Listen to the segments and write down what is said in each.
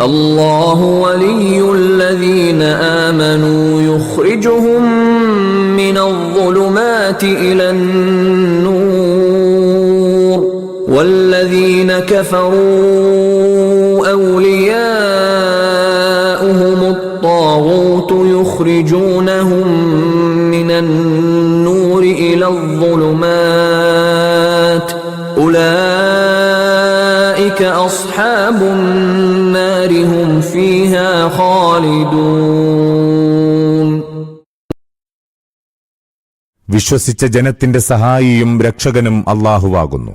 الله ولي الذين آمنوا يخرجهم من الظلمات إلى النور والذين كفروا أولياؤهم الطاغوت يخرجونهم من النور إلى الظلمات أولئك أصحاب النار هم فيها خالدون വിശ്വസിച്ച ജനത്തിന്റെ സഹായിയും രക്ഷകനും അള്ളാഹുവാകുന്നു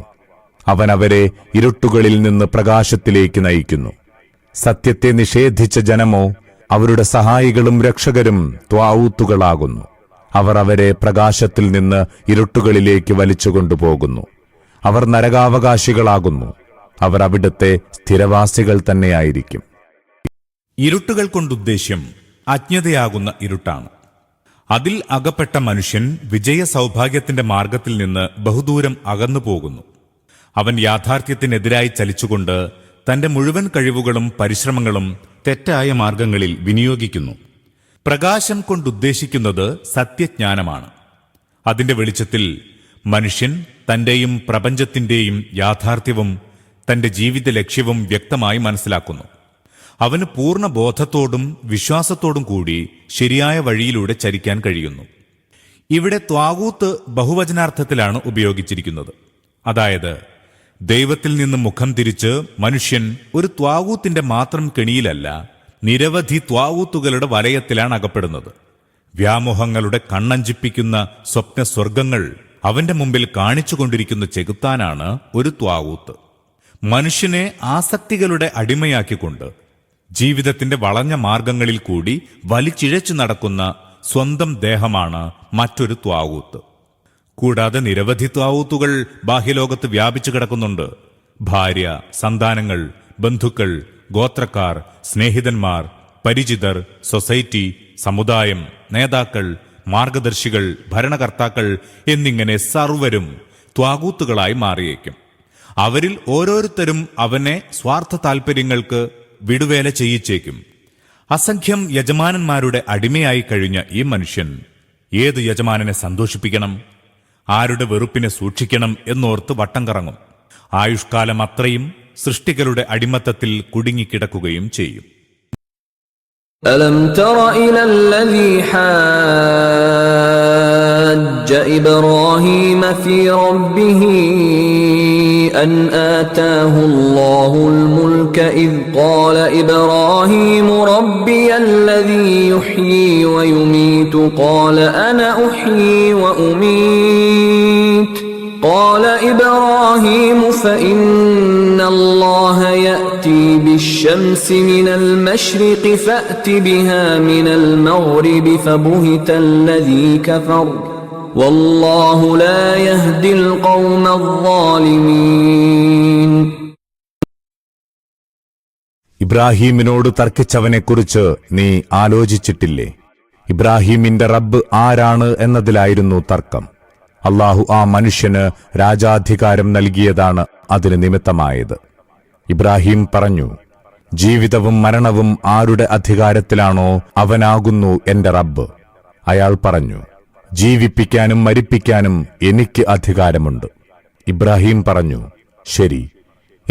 അവൻ അവരെ ഇരുട്ടുകളിൽ നിന്ന് പ്രകാശത്തിലേക്ക് നയിക്കുന്നു സത്യത്തെ നിഷേധിച്ച ജനമോ അവരുടെ സഹായികളും രക്ഷകരും ത്വാവൂത്തുകളാകുന്നു അവർ അവരെ പ്രകാശത്തിൽ നിന്ന് ഇരുട്ടുകളിലേക്ക് വലിച്ചുകൊണ്ടുപോകുന്നു അവർ നരകാവകാശികളാകുന്നു അവർ അവിടുത്തെ സ്ഥിരവാസികൾ തന്നെയായിരിക്കും. ഇരുട്ടുകൾ കൊണ്ടുദ്ദേശ്യം അജ്ഞതയാകുന്ന ഇരുട്ടാണ്. അതിൽ അകപ്പെട്ട മനുഷ്യൻ വിജയ സൗഭാഗ്യത്തിന്റെ മാർഗത്തിൽ നിന്ന് ബഹുദൂരം അകന്നു പോകുന്നു. അവൻ യാഥാർത്ഥ്യത്തിനെതിരായി ചലിച്ചുകൊണ്ട് തന്റെ മുഴുവൻ കഴിവുകളും പരിശ്രമങ്ങളും തെറ്റായ മാർഗങ്ങളിൽ വിനിയോഗിക്കുന്നു. പ്രകാശം കൊണ്ടുദ്ദേശിക്കുന്നത് സത്യജ്ഞാനമാണ്. അതിന്റെ വെളിച്ചത്തിൽ മനുഷ്യൻ തന്റെയും പ്രപഞ്ചത്തിന്റെയും യാഥാർത്ഥ്യവും തന്റെ ജീവിത ലക്ഷ്യവും വ്യക്തമായി മനസ്സിലാക്കുന്നു. അവന് പൂർണ ബോധത്തോടും വിശ്വാസത്തോടും കൂടി ശരിയായ വഴിയിലൂടെ ചരിക്കാൻ കഴിയുന്നു. ഇവിടെ ത്വാകൂത്ത് ബഹുവചനാർത്ഥത്തിലാണ് ഉപയോഗിച്ചിരിക്കുന്നത്. അതായത് ദൈവത്തിൽ നിന്ന് മുഖം തിരിച്ച് മനുഷ്യൻ ഒരു ത്വാകൂത്തിന്റെ മാത്രം കെണിയിലല്ല നിരവധി ത്വാകൂത്തുകളുടെ വലയത്തിലാണ് അകപ്പെടുന്നത്. വ്യാമോഹങ്ങളുടെ കണ്ണഞ്ചിപ്പിക്കുന്ന സ്വപ്ന സ്വർഗങ്ങൾ അവന്റെ മുമ്പിൽ കാണിച്ചുകൊണ്ടിരിക്കുന്ന ചെകുത്താനാണ് ഒരു ത്വാകൂത്ത് മനുഷ്യനെ ആസക്തികളുടെ അടിമയാക്കിക്കൊണ്ട് ജീവിതത്തിന്റെ വളഞ്ഞ മാർഗങ്ങളിൽ കൂടി വലിച്ചിഴച്ചു നടക്കുന്ന സ്വന്തം ദേഹമാണ് മറ്റൊരു ത്വാവൂത്ത്. കൂടാതെ നിരവധി ത്വാവൂത്തുകൾ ബാഹ്യലോകത്ത് വ്യാപിച്ചു കിടക്കുന്നുണ്ട്. ഭാര്യ സന്താനങ്ങൾ ബന്ധുക്കൾ ഗോത്രക്കാർ സ്നേഹിതന്മാർ പരിചിതർ സൊസൈറ്റി സമുദായം നേതാക്കൾ മാർഗദർശികൾ ഭരണകർത്താക്കൾ എന്നിങ്ങനെ സർവരും ത്വാകൂത്തുകളായി മാറിയേക്കും. അവരിൽ ഓരോരുത്തരും അവനെ സ്വാർത്ഥ താൽപര്യങ്ങൾക്ക് വിടുവേല ചെയ്യിച്ചേക്കും അസംഖ്യം യജമാനന്മാരുടെ അടിമയായി കഴിഞ്ഞ ഈ മനുഷ്യൻ ഏത് യജമാനനെ സന്തോഷിപ്പിക്കണം ആരുടെ വെറുപ്പിനെ സൂക്ഷിക്കണം എന്നോർത്ത് വട്ടം കറങ്ങും ആയുഷ്കാലം അത്രയും സൃഷ്ടികളുടെ അടിമത്തത്തിൽ കുടുങ്ങിക്കിടക്കുകയും ചെയ്യും ألم تر إلى الذي حاج إبراهيم في ربه أن آتاه الله الملك إذ قال إبراهيم ربي الذي يحيي ويميت قال أنا أحيي وأميت قال إبراهيم فإن الله يأتي بالشمس من المشرق فأت بها من المغرب فبهت الذي كفر വല്ലാഹു ലാ യഹ്ദിൽ ഇബ്രാഹീമിനോട് തർക്കിച്ചവനെക്കുറിച്ച് നീ ആലോചിച്ചിട്ടില്ലേ? ഇബ്രാഹീമിന്റെ റബ്ബ് ആരാണ് എന്നതിലായിരുന്നു തർക്കം. അള്ളാഹു ആ മനുഷ്യന് രാജാധികാരം നൽകിയതാണ് അതിന് നിമിത്തമായത്. ഇബ്രാഹിം പറഞ്ഞു ജീവിതവും മരണവും ആരുടെ അധികാരത്തിലാണോ അവനാകുന്നു എന്റെ റബ്ബ്? അയാൾ പറഞ്ഞു ജീവിപ്പിക്കാനും മരിപ്പിക്കാനും എനിക്ക് അധികാരമുണ്ട്. ഇബ്രാഹിം പറഞ്ഞു ശരി.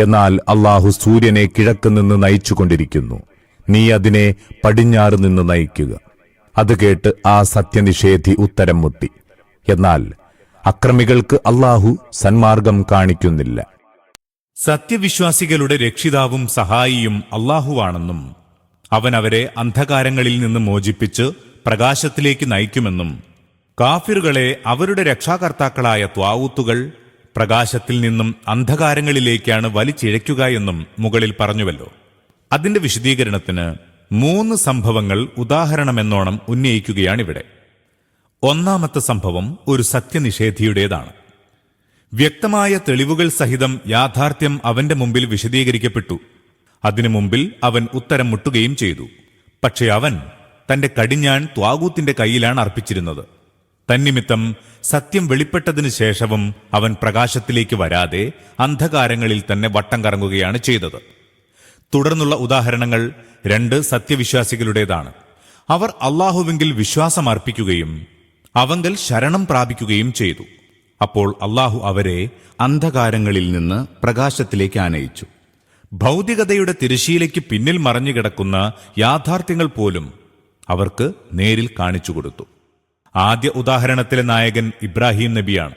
എന്നാൽ അള്ളാഹു സൂര്യനെ കിഴക്ക് നിന്ന് നയിച്ചുകൊണ്ടിരിക്കുന്നു. നീ അതിനെ പടിഞ്ഞാറ് നിന്ന് നയിക്കുക. അത് കേട്ട് ആ സത്യനിഷേധി ഉത്തരം മുട്ടി. എന്നാൽ അക്രമികൾക്ക് അള്ളാഹു സന്മാർഗം കാണിക്കുന്നില്ല. സത്യവിശ്വാസികളുടെ രക്ഷിതാവും സഹായിയും അള്ളാഹുവാണെന്നും അവൻ അവരെ അന്ധകാരങ്ങളിൽ നിന്ന് മോചിപ്പിച്ച് പ്രകാശത്തിലേക്ക് നയിക്കുമെന്നും കാഫിറുകളെ അവരുടെ രക്ഷാകർത്താക്കളായ ത്വാവൂത്തുകൾ പ്രകാശത്തിൽ നിന്നും അന്ധകാരങ്ങളിലേക്കാണ് വലിച്ചിഴയ്ക്കുക എന്നും മുകളിൽ പറഞ്ഞുവല്ലോ. അതിന്റെ വിശദീകരണത്തിന് മൂന്ന് സംഭവങ്ങൾ ഉദാഹരണമെന്നോണം ഉന്നയിക്കുകയാണിവിടെ. ഒന്നാമത്തെ സംഭവം ഒരു സത്യനിഷേധിയുടേതാണ്. വ്യക്തമായ തെളിവുകൾ സഹിതം യാഥാർത്ഥ്യം അവന്റെ മുമ്പിൽ വിശദീകരിക്കപ്പെട്ടു. അതിനു മുമ്പിൽ അവൻ ഉത്തരം മുട്ടുകയും ചെയ്തു. പക്ഷേ അവൻ തന്റെ കടിഞ്ഞാൻ ത്വാകൂത്തിന്റെ കയ്യിലാണ് അർപ്പിച്ചിരുന്നത്. തന്നിമിത്തം സത്യം വെളിപ്പെട്ടതിനു ശേഷവും അവൻ പ്രകാശത്തിലേക്ക് വരാതെ അന്ധകാരങ്ങളിൽ തന്നെ വട്ടം കറങ്ങുകയാണ് ചെയ്തത്. തുടർന്നുള്ള ഉദാഹരണങ്ങൾ രണ്ട് സത്യവിശ്വാസികളുടേതാണ്. അവർ അള്ളാഹുവിങ്കിൽ വിശ്വാസമർപ്പിക്കുകയും അവങ്കൽ ശരണം പ്രാപിക്കുകയും ചെയ്തു. അപ്പോൾ അള്ളാഹു അവരെ അന്ധകാരങ്ങളിൽ നിന്ന് പ്രകാശത്തിലേക്ക് ആനയിച്ചു. ഭൗതികതയുടെ തിരശീലയ്ക്ക് പിന്നിൽ മറഞ്ഞുകിടക്കുന്ന യാഥാർത്ഥ്യങ്ങൾ പോലും അവർക്ക് നേരിൽ കാണിച്ചു കൊടുത്തു. ആദ്യ ഉദാഹരണത്തിലെ നായകൻ ഇബ്രാഹിം നബിയാണ്.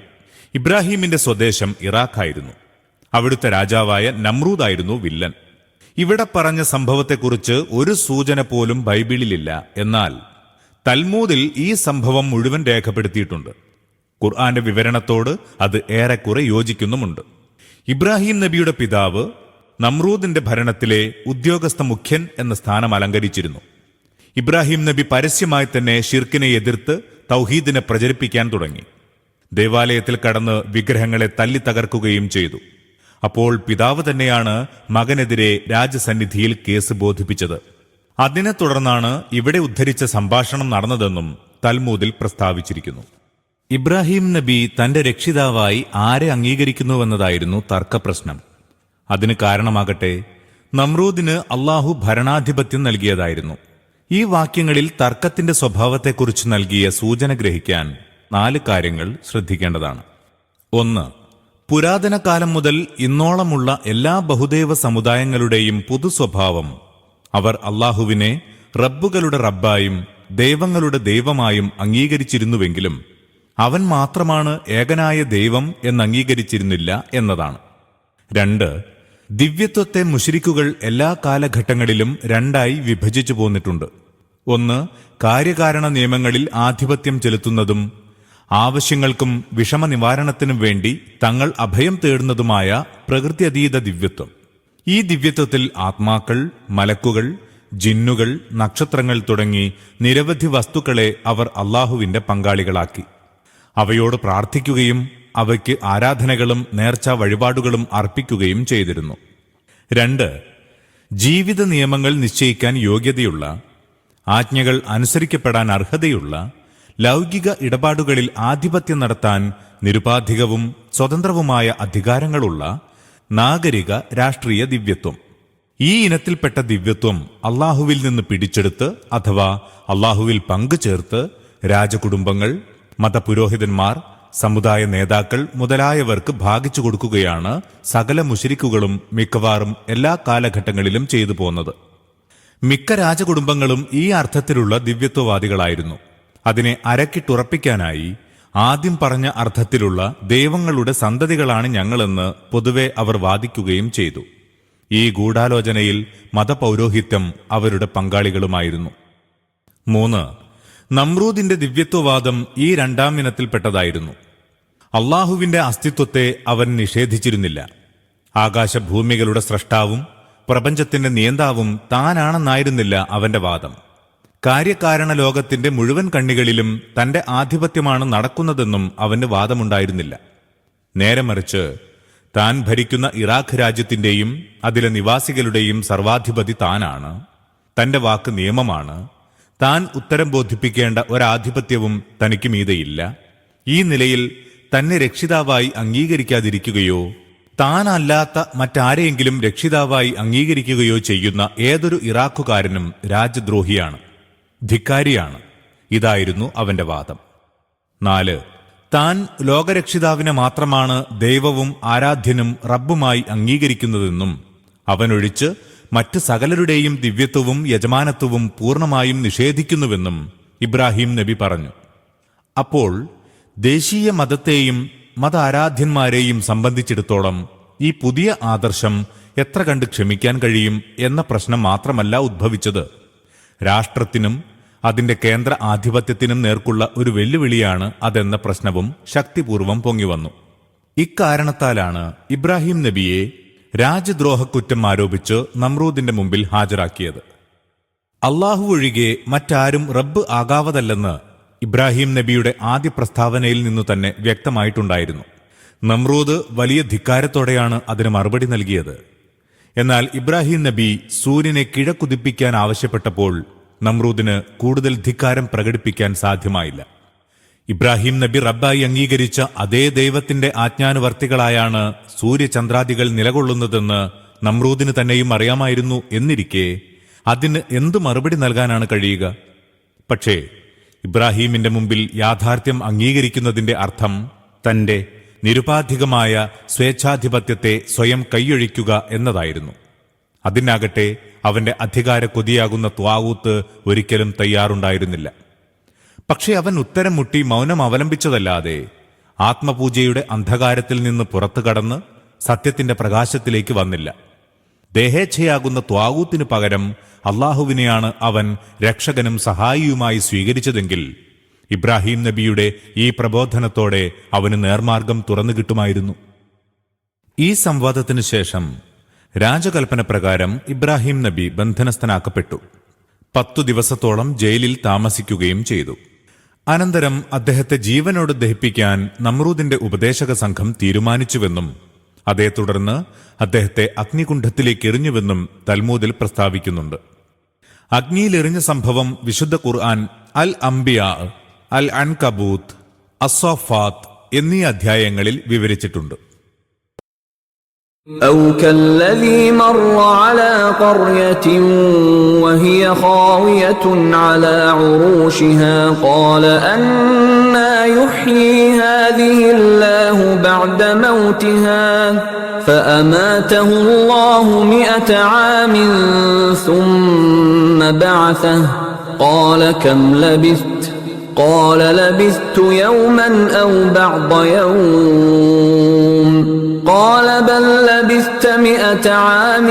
ഇബ്രാഹിമിന്റെ സ്വദേശം ഇറാഖായിരുന്നു. അവിടുത്തെ രാജാവായ നമ്രൂദായിരുന്നു വില്ലൻ. ഇവിടെ പറഞ്ഞ സംഭവത്തെക്കുറിച്ച് ഒരു സൂചന പോലും ബൈബിളിലില്ല. എന്നാൽ തൽമൂദിൽ ഈ സംഭവം മുഴുവൻ രേഖപ്പെടുത്തിയിട്ടുണ്ട്. ഖുർആന്റെ വിവരണത്തോട് അത് ഏറെക്കുറെ യോജിക്കുന്നുമുണ്ട്. ഇബ്രാഹിം നബിയുടെ പിതാവ് നമ്രൂദിന്റെ ഭരണത്തിലെ ഉദ്യോഗസ്ഥ മുഖ്യൻ എന്ന സ്ഥാനം അലങ്കരിച്ചിരുന്നു. ഇബ്രാഹിം നബി പരസ്യമായി തന്നെ ഷിർക്കിനെ എതിർത്ത് തൗഹീദിനെ പ്രചരിപ്പിക്കാൻ തുടങ്ങി. ദേവാലയത്തിൽ കടന്ന് വിഗ്രഹങ്ങളെ തല്ലി തകർക്കുകയും ചെയ്തു. അപ്പോൾ പിതാവ് തന്നെയാണ് മകനെതിരെ രാജസന്നിധിയിൽ കേസ് ബോധിപ്പിച്ചത്. അതിനെ തുടർന്നാണ് ഇവിടെ ഉദ്ധരിച്ച സംഭാഷണം നടന്നതെന്നും തൽമൂദിൽ പ്രസ്താവിച്ചിരിക്കുന്നു. ഇബ്രാഹിം നബി തന്റെ രക്ഷിതാവായി ആരെ അംഗീകരിക്കുന്നുവെന്നതായിരുന്നു തർക്കപ്രശ്നം. അതിന് കാരണമാകട്ടെ നമ്രൂദിന് അള്ളാഹു ഭരണാധിപത്യം നൽകിയതായിരുന്നു. ഈ വാക്യങ്ങളിൽ തർക്കത്തിന്റെ സ്വഭാവത്തെക്കുറിച്ച് നൽകിയ സൂചന ഗ്രഹിക്കാൻ നാല് കാര്യങ്ങൾ ശ്രദ്ധിക്കേണ്ടതാണ്. ഒന്ന് പുരാതന കാലം മുതൽ ഇന്നോളമുള്ള എല്ലാ ബഹുദൈവ സമുദായങ്ങളുടെയും പൊതു സ്വഭാവം അവർ അള്ളാഹുവിനെ റബ്ബുകളുടെ റബ്ബായും ദൈവങ്ങളുടെ ദൈവമായും അംഗീകരിച്ചിരുന്നുവെങ്കിലും അവൻ മാത്രമാണ് ഏകനായ ദൈവം എന്ന് അംഗീകരിച്ചിരുന്നില്ല എന്നതാണ്. രണ്ട് ദിവ്യത്വത്തെ മുഷരിക്കുകൾ എല്ലാ കാലഘട്ടങ്ങളിലും രണ്ടായി വിഭജിച്ചു പോന്നിട്ടുണ്ട്. ഒന്ന് കാര്യകാരണ നിയമങ്ങളിൽ ആധിപത്യം ചെലുത്തുന്നതും ആവശ്യങ്ങൾക്കും വിഷമ നിവാരണത്തിനും വേണ്ടി തങ്ങൾ അഭയം തേടുന്നതുമായ പ്രകൃത്യതീത ദിവ്യത്വം. ഈ ദിവ്യത്വത്തിൽ ആത്മാക്കൾ മലക്കുകൾ ജിന്നുകൾ നക്ഷത്രങ്ങൾ തുടങ്ങി നിരവധി വസ്തുക്കളെ അവർ അള്ളാഹുവിന്റെ പങ്കാളികളാക്കി. അവയോട് പ്രാർത്ഥിക്കുകയും അവയ്ക്ക് ആരാധനകളും നേർച്ച വഴിപാടുകളും അർപ്പിക്കുകയും ചെയ്തിരുന്നു. രണ്ട് ജീവിത നിയമങ്ങൾ നിശ്ചയിക്കാൻ യോഗ്യതയുള്ള ആജ്ഞകൾ അനുസരിക്കപ്പെടാൻ അർഹതയുള്ള ലൗകിക ഇടപാടുകളിൽ ആധിപത്യം നടത്താൻ നിരുപാധികവും സ്വതന്ത്രവുമായ അധികാരങ്ങളുള്ള നാഗരിക രാഷ്ട്രീയ ദിവ്യത്വം. ഈ ഇനത്തിൽപ്പെട്ട ദിവ്യത്വം അള്ളാഹുവിൽ നിന്ന് പിടിച്ചെടുത്ത് അഥവാ അള്ളാഹുവിൽ പങ്കുചേർത്ത് രാജകുടുംബങ്ങൾ മതപുരോഹിതന്മാർ സമുദായ നേതാക്കൾ മുതലായവർക്ക് ഭാഗിച്ചു കൊടുക്കുകയാണ് സകല മുശരിക്കുകളും മിക്കവാറും എല്ലാ കാലഘട്ടങ്ങളിലും ചെയ്തു പോന്നത്. മിക്ക രാജകുടുംബങ്ങളും ഈ അർത്ഥത്തിലുള്ള ദിവ്യത്വവാദികളായിരുന്നു. അതിനെ അരക്കിട്ടുറപ്പിക്കാനായി ആദ്യം പറഞ്ഞ അർത്ഥത്തിലുള്ള ദൈവങ്ങളുടെ സന്തതികളാണ് ഞങ്ങളെന്ന് പൊതുവെ അവർ വാദിക്കുകയും ചെയ്തു. ഈ ഗൂഢാലോചനയിൽ മതപൗരോഹിത്യം അവരുടെ പങ്കാളികളുമായിരുന്നു. മൂന്ന് നമ്രൂദിന്റെ ദിവ്യത്വവാദം ഈ രണ്ടാം ഇനത്തിൽപ്പെട്ടതായിരുന്നു അള്ളാഹുവിന്റെ അസ്തിത്വത്തെ അവൻ നിഷേധിച്ചിരുന്നില്ല. ആകാശഭൂമികളുടെ സ്രഷ്ടാവും പ്രപഞ്ചത്തിന്റെ നിയന്താവും താനാണെന്നായിരുന്നില്ല അവന്റെ വാദം. കാര്യകാരണ ലോകത്തിന്റെ മുഴുവൻ കണ്ണികളിലും തന്റെ ആധിപത്യമാണ് നടക്കുന്നതെന്നും അവന് വാദമുണ്ടായിരുന്നില്ല. നേരെ മറിച്ച് താൻ ഭരിക്കുന്ന ഇറാഖ് രാജ്യത്തിന്റെയും അതിലെ നിവാസികളുടെയും സർവാധിപതി താനാണ്. തന്റെ വാക്ക് നിയമമാണ്. താൻ ഉത്തരം ബോധിപ്പിക്കേണ്ട ഒരാധിപത്യവും തനിക്ക് മീതയില്ല. ഈ നിലയിൽ തന്നെ രക്ഷിതാവായി അംഗീകരിക്കാതിരിക്കുകയോ താനല്ലാത്ത മറ്റാരെയെങ്കിലും രക്ഷിതാവായി അംഗീകരിക്കുകയോ ചെയ്യുന്ന ഏതൊരു ഇറാഖുകാരനും രാജ്യദ്രോഹിയാണ് ധിക്കാരിയാണ്. ഇതായിരുന്നു അവന്റെ വാദം. നാല് താൻ ലോകരക്ഷിതാവിനെ മാത്രമാണ് ദൈവവും ആരാധ്യനും റബ്ബുമായി അംഗീകരിക്കുന്നതെന്നും അവനൊഴിച്ച് മറ്റ് സകലരുടെയും ദിവ്യത്വവും യജമാനത്വവും പൂർണമായും നിഷേധിക്കുന്നുവെന്നും ഇബ്രാഹിം നബി പറഞ്ഞു. അപ്പോൾ ദേശീയ മതത്തെയും മതാരാധ്യന്മാരെയും സംബന്ധിച്ചിടത്തോളം ഈ പുതിയ ആദർശം എത്ര കണ്ട് ക്ഷമിക്കാൻ കഴിയും എന്ന പ്രശ്നം മാത്രമല്ല ഉദ്ഭവിച്ചത്. രാഷ്ട്രത്തിനും അതിന്റെ കേന്ദ്ര ആധിപത്യത്തിനും നേർക്കുള്ള ഒരു വെല്ലുവിളിയാണ് അതെന്ന പ്രശ്നവും ശക്തിപൂർവം പൊങ്ങിവന്നു ഇക്കാരണത്താലാണ് ഇബ്രാഹിം നബിയെ രാജ്യദ്രോഹക്കുറ്റം ആരോപിച്ച് നമ്രൂദിന്റെ മുമ്പിൽ ഹാജരാക്കിയത്. അള്ളാഹു ഒഴികെ മറ്റാരും റബ്ബ് ആകാവതല്ലെന്ന് ഇബ്രാഹിം നബിയുടെ ആദ്യ പ്രസ്താവനയിൽ നിന്നു തന്നെ വ്യക്തമായിട്ടുണ്ടായിരുന്നു. നമ്രൂദ് വലിയ ധിക്കാരത്തോടെയാണ് അതിന് മറുപടി നൽകിയത്. എന്നാൽ ഇബ്രാഹിം നബി സൂര്യനെ കിഴക്കുതിപ്പിക്കാൻ ആവശ്യപ്പെട്ടപ്പോൾ നമ്രൂദിന് കൂടുതൽ ധിക്കാരം പ്രകടിപ്പിക്കാൻ സാധ്യമായില്ല. ഇബ്രാഹിം നബി റബ്ബായി അംഗീകരിച്ച അതേ ദൈവത്തിന്റെ ആജ്ഞാനുവർത്തികളായാണ് സൂര്യചന്ദ്രാദികൾ നിലകൊള്ളുന്നതെന്ന് നമ്രൂദിന് തന്നെയും അറിയാമായിരുന്നു എന്നിരിക്കെ അതിന് എന്തു മറുപടി നൽകാനാണ് കഴിയുക? പക്ഷേ ഇബ്രാഹീമിന്റെ മുമ്പിൽ യാഥാർത്ഥ്യം അംഗീകരിക്കുന്നതിന്റെ അർത്ഥം തന്റെ നിരുപാധികമായ സ്വേച്ഛാധിപത്യത്തെ സ്വയം കൈയൊഴിക്കുക എന്നതായിരുന്നു. അതിനാകട്ടെ അവന്റെ അധികാര കൊതിയാകുന്ന ത്വാവൂത്ത് ഒരിക്കലും തയ്യാറുണ്ടായിരുന്നില്ല. പക്ഷെ അവൻ ഉത്തരം മുട്ടി മൗനം അവലംബിച്ചതല്ലാതെ ആത്മപൂജയുടെ അന്ധകാരത്തിൽ നിന്ന് പുറത്തു കടന്ന് സത്യത്തിന്റെ പ്രകാശത്തിലേക്ക് വന്നില്ല. ദേഹേച്ഛയാകുന്ന ത്വാവൂത്തിന് പകരം അള്ളാഹുവിനെയാണ് അവൻ രക്ഷകനും സഹായിയുമായി സ്വീകരിച്ചതെങ്കിൽ ഇബ്രാഹിം നബിയുടെ ഈ പ്രബോധനത്തോടെ അവന് നേർമാർഗം തുറന്നു കിട്ടുമായിരുന്നു. ഈ സംവാദത്തിനു ശേഷം രാജകൽപ്പന പ്രകാരം ഇബ്രാഹിം നബി ബന്ധനസ്ഥനാക്കപ്പെട്ടു. പത്തു ദിവസത്തോളം ജയിലിൽ താമസിക്കുകയും ചെയ്തു. അനന്തരം അദ്ദേഹത്തെ ജീവനോട് ദഹിപ്പിക്കാൻ നമ്രൂദിന്റെ ഉപദേശക സംഘം തീരുമാനിച്ചുവെന്നും അതേ തുടർന്ന് അദ്ദേഹത്തെ അഗ്നികുണ്ഠത്തിലേക്ക് എറിഞ്ഞുവെന്നും തൽമൂദിൽ പ്രസ്താവിക്കുന്നുണ്ട്. അഗ്നിയിലെറിഞ്ഞ സംഭവം വിശുദ്ധ ഖുർആൻ അൽ അംബിയ അൽ അൻകബൂത്ത് അസ്വാഫാത്ത് എന്നീ അധ്യായങ്ങളിൽ വിവരിച്ചിട്ടുണ്ട്. أو كالذي مر على قرية وهي خاوية على عروشها قال أنا يحيي هذه الله بعد موتها فأماته الله مئة عام ثم بعثه قال كم لبثت؟ قال لبثت يوما أو بعض يوم قال بل لبثت مئة عام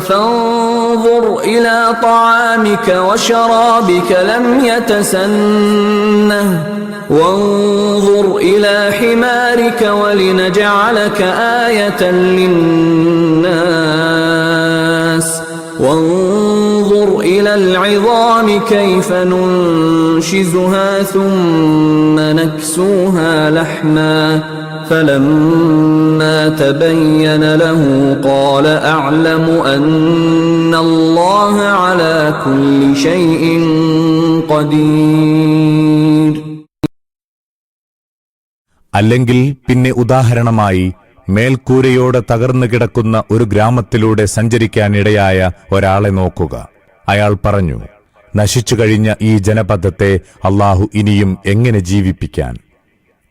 فانظر إلى طعامك وشرابك لم يتسنه وانظر إلى حمارك ولنجعلك آية للناس وانظر إلى العظام كيف ننشزها ثم نكسوها لحما فلما تبين له قال أعلم أن الله على كل شيء قدير അല്ലെങ്കിൽ പിന്നെ ഉദാഹരണമായി മേൽക്കൂരയോടെ തകർന്നു കിടക്കുന്ന ഒരു ഗ്രാമത്തിലൂടെ സഞ്ചരിക്കാനിടയായ ഒരാളെ നോക്കുക അയാൾ പറഞ്ഞു നശിച്ചു കഴിഞ്ഞ ഈ ജനപദത്തെ അള്ളാഹു ഇനിയും എങ്ങനെ ജീവിപ്പിക്കാൻ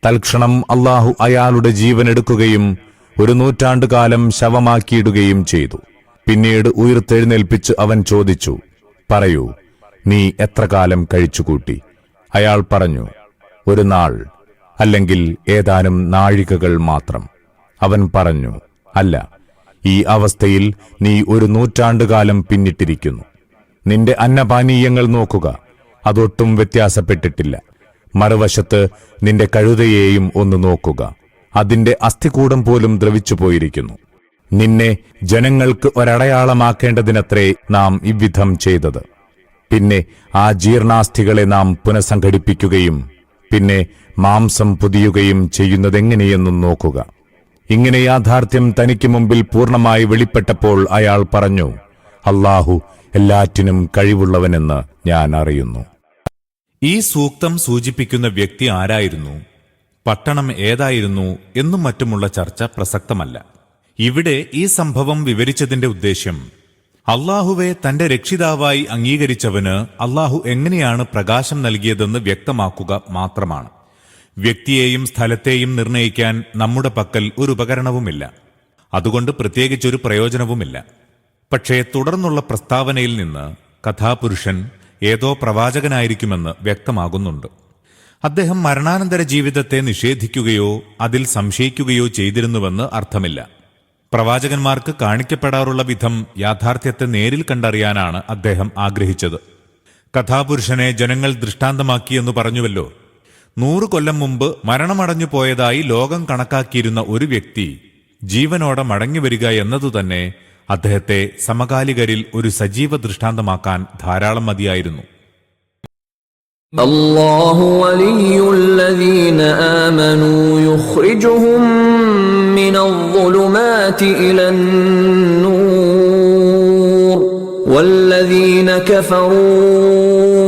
തൽക്ഷണം അള്ളാഹു അയാളുടെ ജീവൻ എടുക്കുകയും ഒരു നൂറ്റാണ്ടുകാലം ശവമാക്കിയിടുകയും ചെയ്തു. പിന്നീട് ഉയർത്തെഴുന്നേൽപ്പിച്ച് അവൻ ചോദിച്ചു പറയൂ നീ എത്ര കാലം കഴിച്ചുകൂട്ടി? അയാൾ പറഞ്ഞു ഒരു നാൾ അല്ലെങ്കിൽ ഏതാനും നാഴികകൾ മാത്രം. അവൻ പറഞ്ഞു അല്ല ഈ അവസ്ഥയിൽ നീ ഒരു നൂറ്റാണ്ടുകാലം പിന്നിട്ടിരിക്കുന്നു. നിന്റെ അന്നപാനീയങ്ങൾ നോക്കുക അതൊട്ടും വ്യത്യാസപ്പെട്ടിട്ടില്ല. മറുവശത്ത് നിന്റെ കഴുതയെയും ഒന്ന് നോക്കുക. അതിന്റെ അസ്ഥികൂടം പോലും ദ്രവിച്ചു പോയിരിക്കുന്നു. നിന്നെ ജനങ്ങൾക്ക് ഒരടയാളമാക്കേണ്ടതിനത്രേ നാം ഇவ்விധം ചെയ്തത്. പിന്നെ ആ ജീർണാസ്ഥികളെ നാം പുനഃസംഘടിപ്പിക്കുകയും പിന്നെ മാംസം പുതിയുകയും ചെയ്യുന്നതെങ്ങനെയെന്നും നോക്കുക. ഇങ്ങനെ യാഥാർത്ഥ്യം തനിക്ക് മുമ്പിൽ പൂർണമായി വെളിപ്പെട്ടപ്പോൾ അയാൾ പറഞ്ഞു അല്ലാഹു എല്ലാറ്റിനും കഴിവുള്ളവനെന്ന് ഞാൻ അറിയുന്നു. ഈ സൂക്തം സൂചിപ്പിക്കുന്ന വ്യക്തി ആരായിരുന്നു? പട്ടണം ഏതായിരുന്നു? എന്നും മറ്റുമുള്ള ചർച്ച പ്രസക്തമല്ല. ഇവിടെ ഈ സംഭവം വിവരിച്ചതിന്റെ ഉദ്ദേശ്യം അള്ളാഹുവെ തന്റെ രക്ഷിതാവായി അംഗീകരിച്ചവന് അള്ളാഹു എങ്ങനെയാണ് പ്രകാശം നൽകിയതെന്ന് വ്യക്തമാക്കുക മാത്രമാണ്. വ്യക്തിയെയും സ്ഥലത്തെയും നിർണയിക്കാൻ നമ്മുടെ പക്കൽ ഒരു ഉപകരണവുമില്ല. അതുകൊണ്ട് പ്രത്യേകിച്ചൊരു പ്രയോജനവുമില്ല. പക്ഷേ തുടർന്നുള്ള പ്രസ്താവനയിൽ നിന്ന് കഥാപുരുഷൻ ഏതോ പ്രവാചകനായിരിക്കുമെന്ന് വ്യക്തമാകുന്നുണ്ട്. അദ്ദേഹം മരണാനന്തര ജീവിതത്തെ നിഷേധിക്കുകയോ അതിൽ സംശയിക്കുകയോ ചെയ്തിരുന്നുവെന്ന് അർത്ഥമില്ല. പ്രവാചകന്മാർക്ക് കാണിക്കപ്പെടാറുള്ള വിധം യാഥാർത്ഥ്യത്തെ നേരിൽ കണ്ടറിയാനാണ് അദ്ദേഹം ആഗ്രഹിച്ചത്. കഥാപുരുഷനെ ജനങ്ങൾ ദൃഷ്ടാന്തമാക്കിയെന്ന് പറഞ്ഞുവല്ലോ. നൂറു കൊല്ലം മുമ്പ് മരണമടഞ്ഞു പോയതായി ലോകം കണക്കാക്കിയിരുന്ന ഒരു വ്യക്തി ജീവനോടെ മടങ്ങിവരിക എന്നതുതന്നെ അദ്ദേഹത്തെ സമകാലികരിൽ ഒരു സജീവ ദൃഷ്ടാന്തമാക്കാൻ ധാരാളം മതിയായിരുന്നു الله ولي الذين آمنوا يخرجهم من الظلمات إلى النور والذين كفروا